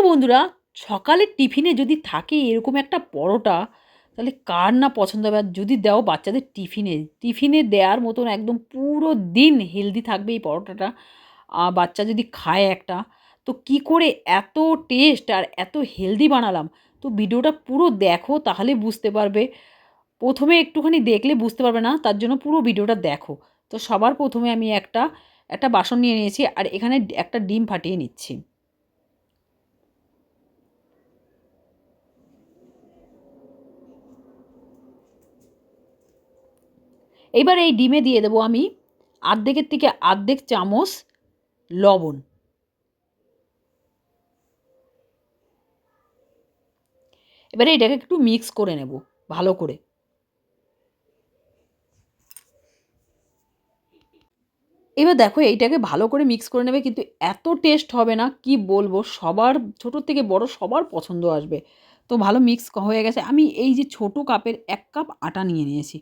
জানো বন্ধুরা, সকালের টিফিনে যদি থাকে এরকম একটা পরোটা, তাহলে কার না পছন্দ হবে? আর যদি দাও বাচ্চাদের টিফিনে টিফিনে দেওয়ার মতন একদম পুরো দিন হেলদি থাকবে এই পরোটাটা। বাচ্চা যদি খায় একটা, তো কি করে এত টেস্ট আর এত হেলদি বানালাম? তো ভিডিওটা পুরো দেখো, তাহলে বুঝতে পারবে। প্রথমে একটুখানি দেখলে বুঝতে পারবে না, তার জন্য পুরো ভিডিওটা দেখো। তো সবার প্রথমে আমি একটা একটা বাসন নিয়ে নিয়েছি, আর এখানে একটা ডিম ফাটিয়ে নিচ্ছি। এবার এই ডিমে দিয়ে দেবো আমি আর্ধেকের থেকে আর্ধেক চামচ লবণ। এবারে এটাকে একটু মিক্স করে নেব, ভালো করে। এবার দেখো এইটাকে ভালো করে মিক্স করে নেবে, কিন্তু এত টেস্ট হবে না, কি বলব? সবার, ছোট থেকে বড় সবার পছন্দ আসবে। তো ভালো মিক্স হয়ে গেছে। আমি এই যে ছোট কাপের এক কাপ আটা নিয়ে নিয়েছি।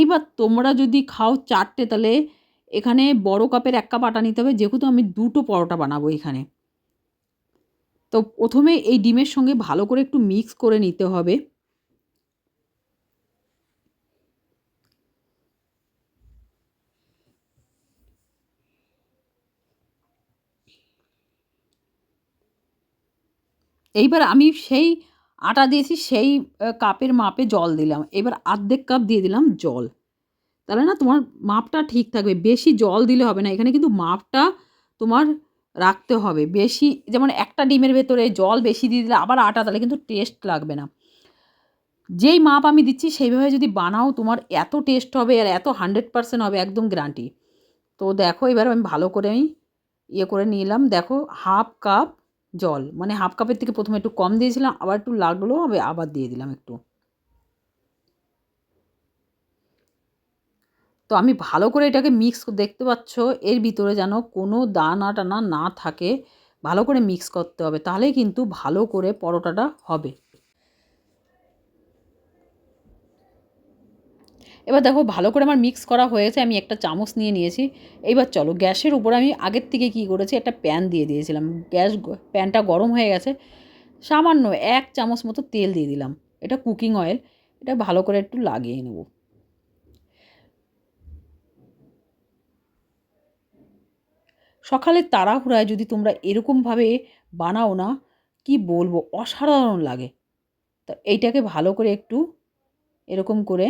এইবার তোমরা যদি খাও চারটে, তাহলে এখানে বড় কাপের এক কাপ আটা নিতে হবে। যেহেতু আমি দুটো পরোটা বানাবো এখানে। তো প্রথমে এই ডিমের সঙ্গে ভালো করে একটু মিক্স করে নিতে হবে। এইবার আমি সেই আটা দিয়েছি, সেই কাপের মাপে জল দিলাম। এবার আর্ধেক কাপ দিয়ে দিলাম জল। তাহলে না তোমার মাপটা ঠিক থাকবে। বেশি জল দিলে হবে না। এখানে কিন্তু মাপটা তোমার রাখতে হবে। বেশি, যেমন একটা ডিমের ভেতরে জল বেশি দিয়ে দিলে আবার আটা, তাহলে কিন্তু টেস্ট লাগবে না। যেই মাপ আমি দিচ্ছি, সেইভাবে যদি বানাও, তোমার এত টেস্ট হবে আর এত হান্ড্রেড পারসেন্ট হবে, একদম গ্যারান্টি। তো দেখো, এবার আমি ভালো করে আমি ইয়ে করে নিলাম। দেখো, হাফ কাপ জল। মানে হাফ কাপের থেকে প্রথমে একটু কম দিয়েছিলাম, আবার একটু লাগল আমি আবার দিয়ে দিলাম একটু। তো আমি ভালো করে এটাকে মিক্স দেখতে পাচ্ছ, এর ভিতরে যেন কোনো দানা টানা না থাকে, ভালো করে মিক্স করতে হবে, তাহলেই কিন্তু ভালো করে পরোটাটা হবে। এবার দেখো ভালো করে আমার মিক্স করা হয়েছে, আমি একটা চামচ নিয়ে নিয়েছি। এবার চলো গ্যাসের উপর আমি আগের থেকে কী করেছি, একটা প্যান দিয়ে দিয়েছিলাম। গ্যাস প্যানটা গরম হয়ে গেছে, সামান্য এক চামচ মতো তেল দিয়ে দিলাম। এটা কুকিং অয়েল এটা ভালো করে একটু লাগিয়ে নেব। সকালে তাড়াহুড়ায় যদি তোমরা এরকমভাবে বানাও না, কি বলব? অসাধারণ লাগে। তা এইটাকে ভালো করে একটু এরকম করে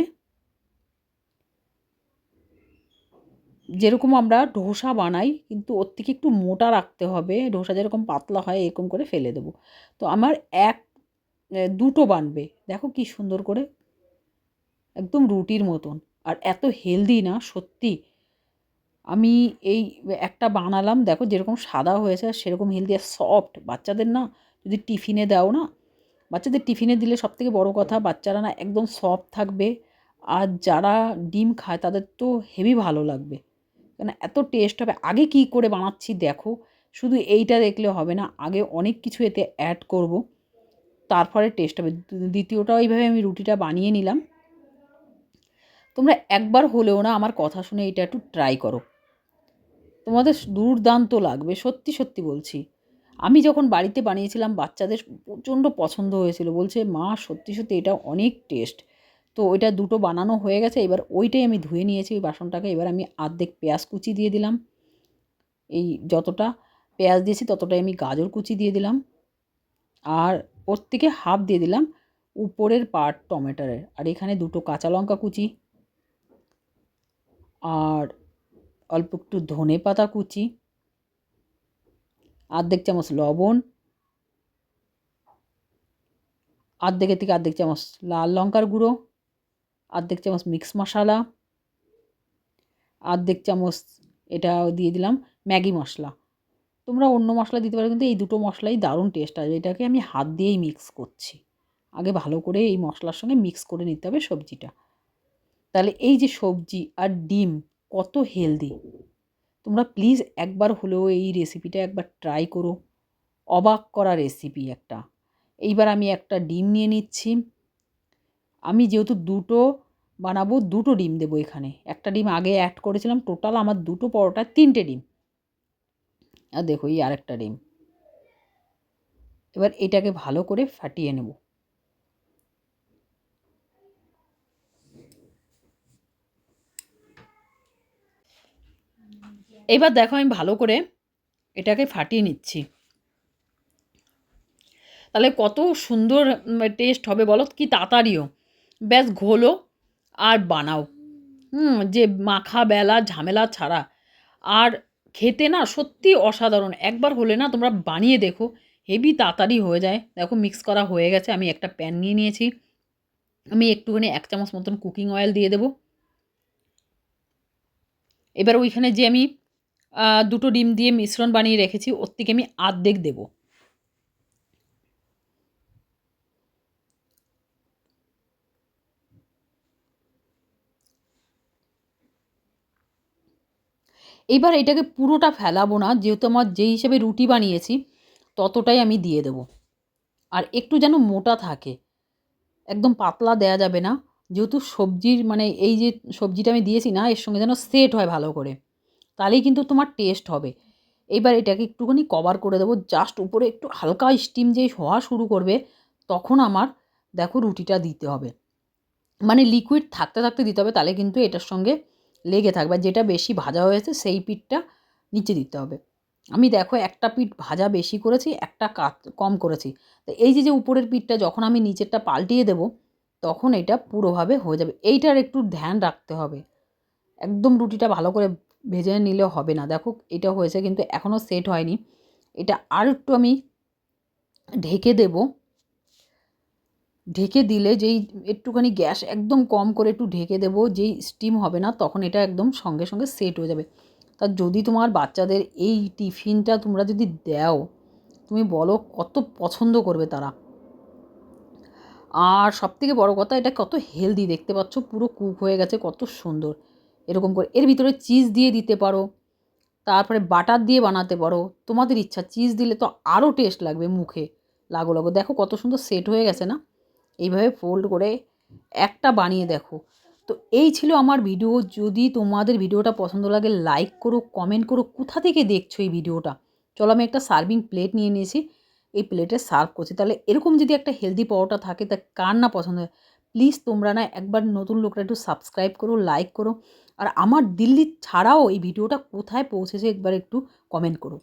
যেরকম আমরা ধোসা বানাই, কিন্তু ওর থেকে একটু মোটা রাখতে হবে। ধোসা যেরকম পাতলা হয়, এরকম করে ফেলে দেবো। তো আমার এক দুটো বানবে। দেখো কি সুন্দর করে। একদম রুটির মতন। আর এত হেলদি না, সত্যি। আমি এই একটা বানালাম, দেখো যেরকম সাদা হয়েছে সেরকম হেলদি আর সফট। বাচ্চাদের না, যদি টিফিনে দাও না, বাচ্চাদের টিফিনে দিলে সবথেকে বড় কথা, বাচ্চারা না একদম সফট থাকবে। আর যারা ডিম খায়, তাদের তো হেভি ভালো লাগবে। কেন এত টেস্ট হবে? আগে কি করে বানাচ্ছি দেখো। শুধু এইটা দেখলে হবে না, আগে অনেক কিছু এতে অ্যাড করব। তারপরে টেস্ট হবে। দ্বিতীয়টাও এইভাবে আমি রুটিটা বানিয়ে নিলাম। তোমরা একবার হলেও না আমার কথা শুনে এটা একটু ট্রাই করো। তোমাদের দুর্দান্ত লাগবে, সত্যি সত্যি বলছি। আমি যখন বাড়িতে বানিয়েছিলাম, বাচ্চাদের প্রচণ্ড পছন্দ হয়েছিল। বলছে, মা, সত্যি সত্যি এটা অনেক টেস্ট তো ওইটা দুটো বানানো হয়ে গেছে, এবার ওইটাই আমি ধুয়ে নিয়েছি, ওই বাসনটাকে এবার আমি আর্ধেক পেঁয়াজ কুচি দিয়ে দিলাম। এই যতটা পেঁয়াজ দিয়েছি ততটাই আমি গাজর কুচি দিয়ে দিলাম। আর ওর থেকে হাফ দিয়ে দিলাম উপরের পার্ট টমেটোরের আর এখানে দুটো কাঁচা লঙ্কা কুচি। আর অল্প একটু ধনে পাতা কুচি। আর্ধেক চামচ লবণ। আর্ধেকের থেকে আর্ধেক চামচ লাল লঙ্কার গুঁড়ো। আর্ধেক চামচ মিক্স মশলা আর্ধেক চামচ এটা দিয়ে দিলাম ম্যাগি মশলা। তোমরা অন্য মশলা দিতে পারো, কিন্তু এই দুটো মশলাই দারুণ টেস্ট আসবে। এটাকে আমি হাত দিয়েই মিক্স করছি। আগে ভালো করে এই মশলার সঙ্গে মিক্স করে নিতে হবে সবজিটা। তাহলে এই যে সবজি আর ডিম কত হেলদি তোমরা প্লিজ একবার হলেও এই রেসিপিটা একবার ট্রাই করো। অবাক করা রেসিপি একটা। এইবার আমি একটা ডিম নিয়ে নিচ্ছি। আমি যেহেতু দুটো বানাবো, দুটো ডিম দেবো এখানে। একটা ডিম আগে অ্যাড করেছিলাম টোটাল আমার দুটো পরোটা, তিনটে ডিম। আর দেখো এই আরেকটা ডিম। এবার এটাকে ভালো করে ফাটিয়ে নেব। এবার দেখো আমি ভালো করে এটাকে ফাটিয়ে নিচ্ছি। তাহলে কত সুন্দর টেস্ট হবে বলো? কি তাড়াতাড়িও। ব্যাস ঘোলো আর বানাও। হুম, যে মাখা বেলা ঝামেলা ছাড়া। আর খেতে না সত্যি অসাধারণ। একবার হলে না তোমরা বানিয়ে দেখো, হেভি তাড়াতাড়ি হয়ে যায়। দেখো মিক্স করা হয়ে গেছে, আমি একটা প্যান নিয়ে নিয়েছি। আমি একটুখানি এক চামচ মতন কুকিং অয়েল দিয়ে দেবো। এবার ওইখানে যে আমি দুটো ডিম দিয়ে মিশ্রণ বানিয়ে রেখেছি, ওর থেকে আমি আর্ধেক দেব। এইবার এটাকে পুরোটা ফেলাবো না, যেহেতু আমার যেই হিসেবে রুটি বানিয়েছি, ততটাই আমি দিয়ে দেব। আর একটু যেন মোটা থাকে, একদম পাতলা দেয়া যাবে না, যেহেতু সবজির মানে এই যে সবজিটা আমি দিয়েছি না, এর সঙ্গে যেন সেট হয় ভালো করে, তাহলেই কিন্তু তোমার টেস্ট হবে। এবার এটাকে একটুখানি কভার করে দেবো জাস্ট উপরে একটু হালকা স্টিম যেই হওয়া শুরু করবে, তখন আমার দেখো রুটিটা দিতে হবে। মানে লিকুইড থাকতে থাকতে দিতে হবে, তাহলে কিন্তু এটার সঙ্গে লেগে থাকবে যেটা বেশি ভাজা হয়েছে সেই পিঠটা নিচে দিতে হবে। আমি দেখো একটা পিঠ ভাজা বেশি করেছি, একটা কাত কম করেছি। তো এই যে যে উপরের পিঠটা যখন আমি নিচেরটা পাল্টিয়ে দেব, তখন এটা পুরোভাবে হয়ে যাবে। এইটার একটু ধ্যান রাখতে হবে। একদম রুটিটা ভালো করে ভেজে নিলে হবে না। দেখো, এটা হয়েছে কিন্তু এখনও সেট হয়নি। এটা আর একটু আমি ঢেকে দেব। ঢেকে দিলে যেই একটুখানি গ্যাস একদম কম করে একটু ঢেকে দেবো, যেই স্টিম হবে না, তখন এটা একদম সঙ্গে সঙ্গে সেট হয়ে যাবে। তা যদি তোমার বাচ্চাদের এই টিফিনটা তোমরা যদি দাও, তুমি বলো কত পছন্দ করবে তারা। আর সবথেকে বড় কথা, এটা কত হেলদি দেখতে পাচ্ছ, পুরো কুক হয়ে গেছে, কত সুন্দর। এরকম করে, এর ভিতরে চিজ দিয়ে দিতে পারো, তারপরে বাটার দিয়ে বানাতে পারো, তোমাদের ইচ্ছা চিজ দিলে তো আরও টেস্ট লাগবে মুখে, লাগো লাগো। দেখো কত সুন্দর সেট হয়ে গেছে না? এইভাবে ফোল্ড করে একটা বানিয়ে দেখো। তো এই ছিল আমার ভিডিও যদি তোমাদের ভিডিওটা পছন্দ লাগে লাইক করো কমেন্ট করো, কোথা থেকে দেখছ এই ভিডিওটা চলো আমি একটা সার্ভিং প্লেট নিয়ে নিয়েছি। এই প্লেটে সার্ভ করছি। তাহলে এরকম যদি একটা হেলদি পাওয়াটা থাকে, তা কার না পছন্দ হয়? প্লিজ তোমরা না একবার নতুন লোকরা একটু সাবস্ক্রাইব করো লাইক করো। আর আমার দিল্লি ছাড়াও এই ভিডিওটা কোথায় পৌঁছেছে একবার একটু কমেন্ট করো।